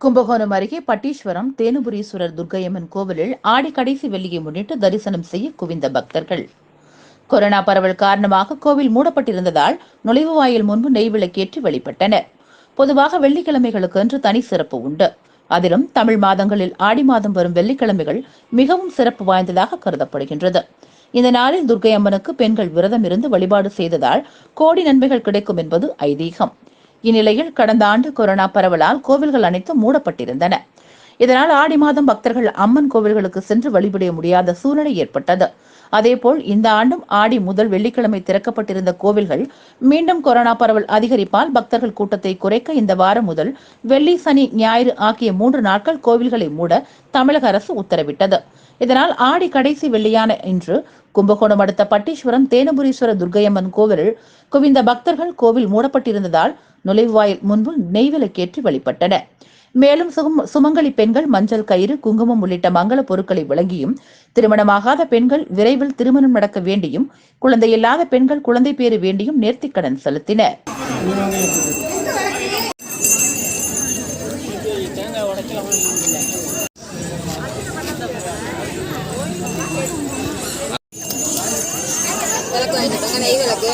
கும்பகோணம் அருகே பட்டீஸ்வரம் தேனுபுரீஸ்வரர் துர்க்கையம்மன் கோவிலில் ஆடி கடைசி வெள்ளியை முன்னிட்டு தரிசனம் செய்ய குவிந்த பக்தர்கள். கொரோனா பரவல் காரணமாக கோவில் மூடப்பட்டிருந்ததால் நுழைவுவாயில் முன்பு நெய் விளக்கேற்றி வழிபட்டனர் பொதுவாக வெள்ளிக்கிழமைகளுக்கு என்று தனி சிறப்பு உண்டு. அதிலும் தமிழ் மாதங்களில் ஆடி மாதம் வரும் வெள்ளிக்கிழமைகள் மிகவும் சிறப்பு வாய்ந்ததாக கருதப்படுகின்றது. இந்த நாளில் துர்க்கை அம்மனுக்கு பெண்கள் விரதம் இருந்து வழிபாடு செய்ததால் கோடி நன்மைகள் கிடைக்கும் என்பது ஐதீகம். இந்நிலையில் கடந்த ஆண்டு கொரோனா பரவலால் கோவில்கள் அனைத்தும் மூடப்பட்டிருந்தன. இதனால் ஆடி மாதம் பக்தர்கள் அம்மன் கோவில்களுக்கு சென்று வழிபட முடியாத சூழ்நிலை ஏற்பட்டது. அதேபோல் இந்த ஆண்டும் ஆடி முதல் வெள்ளிக்கிழமை திறக்கப்பட்டிருந்த கோவில்கள் மீண்டும் கொரோனா பரவல் அதிகரிப்பால் பக்தர்கள் கூட்டத்தை குறைக்க இந்த வாரம் முதல் வெள்ளி சனி ஞாயிறு ஆகிய மூன்று நாட்கள் கோவில்களை மூட தமிழக அரசு உத்தரவிட்டது. இதனால் ஆடி கடைசி வெள்ளியான இன்று கும்பகோணம் அடுத்த பட்டீஸ்வரம் தேனபுரீஸ்வர துர்கையம்மன் கோவிலில் குவிந்த பக்தர்கள் கோவில் மூடப்பட்டிருந்ததால் நுழைவாயில் முன்பு நெய்விலக்கேற்றி வழிபட்டனர் மேலும் சுமங்கலி பெண்கள் மஞ்சள் கயிறு குங்குமம் உள்ளிட்ட மங்கள பொருட்களை வழங்கியும் திருமணமாகாத பெண்கள் விரைவில் திருமணம் நடக்க வேண்டியும் குழந்தை இல்லாத பெண்கள் குழந்தை பேறு வேண்டியும் நேர்த்திக்கடன் செலுத்தினர். நெய் விளக்கு